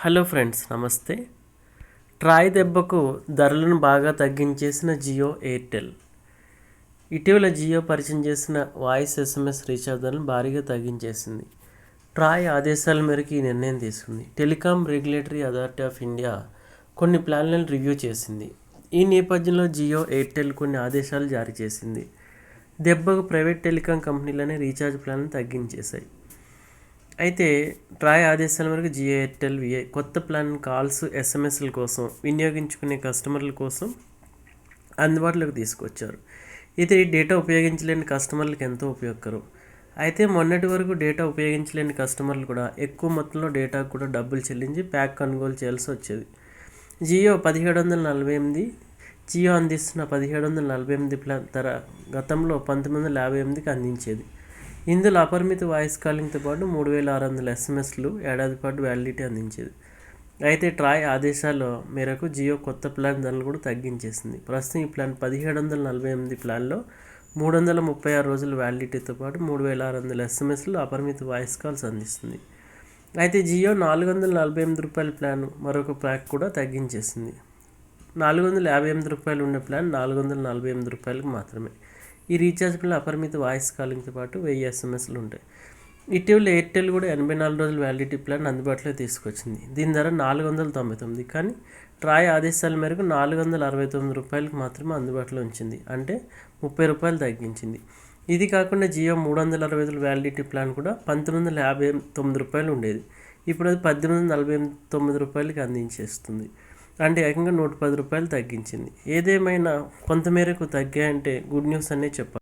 Hello friends నమస్తే. Troy దెబ్బకు ధరలను బాగా తగ్గించేసిన జియో ఎయిర్టెల్. ఇటీవల జియో పరిచయం చేసిన వాయిస్ ఎస్ఎంఎస్ రీఛార్జ్ ధరలను భారీగా తగ్గించేసింది. ట్రాయ్ ఆదేశాల మేరకు ఈ నిర్ణయం తీసుకుంది. Telecom regulatory authority of India కొన్ని ప్లాన్లను రివ్యూ చేసింది. ఈ నేపథ్యంలో జియో ఎయిర్టెల్ కొన్ని ఆదేశాలు జారీ చేసింది. దెబ్బకు ప్రైవేట్ టెలికాం కంపెనీలనే రీఛార్జ్ ప్లాన్లను తగ్గించేశాయి. అయితే ట్రాయ్ ఆదేశాల మేరకు జియో ఎయిర్టెల్ విఐ కొత్త ప్లాన్ కాల్స్ ఎస్ఎంఎస్ల కోసం వినియోగించుకునే కస్టమర్ల కోసం అందుబాటులోకి తీసుకొచ్చారు. ఇది డేటా ఉపయోగించలేని కస్టమర్లకు ఎంతో ఉపయోగకరం. అయితే మొన్నటి వరకు డేటా ఉపయోగించలేని కస్టమర్లు కూడా ఎక్కువ మొత్తంలో డేటాకు కూడా డబ్బులు చెల్లించి ప్యాక్ కొనుగోలు చేయాల్సి వచ్చేది. జియో పదిహేడు వందల నలభై ఎనిమిది జియో అందిస్తున్న పదిహేడు వందల నలభై ఎనిమిది ప్లాన్ ధర గతంలో పంతొమ్మిది వందల యాభై ఎనిమిదికి అందించేది. ఇందులో అపరిమిత వాయిస్ కాలింగ్తో పాటు మూడు వేల ఆరు వందల ఎస్ఎంఎస్లు ఏడాది పాటు వ్యాలిడిటీ అందించేది. అయితే ట్రాయ్ ఆదేశాల మేరకు జియో కొత్త ప్లాన్ ధరలు కూడా తగ్గించేసింది. ప్రస్తుతం ఈ ప్లాన్ పదిహేడు వందల నలభై ఎనిమిది ప్లాన్లో మూడు వందల ముప్పై ఆరు రోజుల వ్యాలిడిటీతో పాటు మూడు వేల ఆరు వందల ఎస్ఎంఎస్లు అపరిమిత వాయిస్ కాల్స్ అందిస్తుంది. అయితే జియో నాలుగు వందల నలభై ఎనిమిది రూపాయల ప్లాన్ మరొక ప్యాక్ కూడా తగ్గించేసింది. నాలుగు వందల యాభై ఎనిమిది రూపాయలు ఉండే ప్లాన్ నాలుగు వందల నలభై ఎనిమిది రూపాయలకు మాత్రమే. ఈ రీఛార్జ్ అపరిమిత వాయిస్ కాలింగ్తో పాటు వెయ్యి ఎస్ఎంఎస్లు ఉంటాయి. ఇటీవల ఎయిర్టెల్ కూడా ఎనభై నాలుగు రోజుల వ్యాలిడిటీ ప్లాన్ అందుబాటులో తీసుకొచ్చింది. దీని ధర నాలుగు వందల తొంభై తొమ్మిది కానీ ట్రాయ్ ఆదేశాల మేరకు నాలుగు వందల అరవై తొమ్మిది రూపాయలకు మాత్రమే అందుబాటులో ఉంచింది. అంటే ముప్పై రూపాయలు తగ్గించింది. ఇది కాకుండా జియో మూడు వందల అరవై ఐదు వ్యాలిడిటీ ప్లాన్ కూడా పంతొమ్మిది వందల యాభై తొమ్మిది రూపాయలు ఉండేది. ఇప్పుడు అది పద్దెనిమిది వందల నలభై తొమ్మిది రూపాయలకి అందించేస్తుంది. అంటే ఏకంగా నూట పది రూపాయలు తగ్గించింది. ఏదేమైనా కొంతమేరకు తగ్గాయంటే గుడ్ న్యూస్ అనే చెప్పాలి.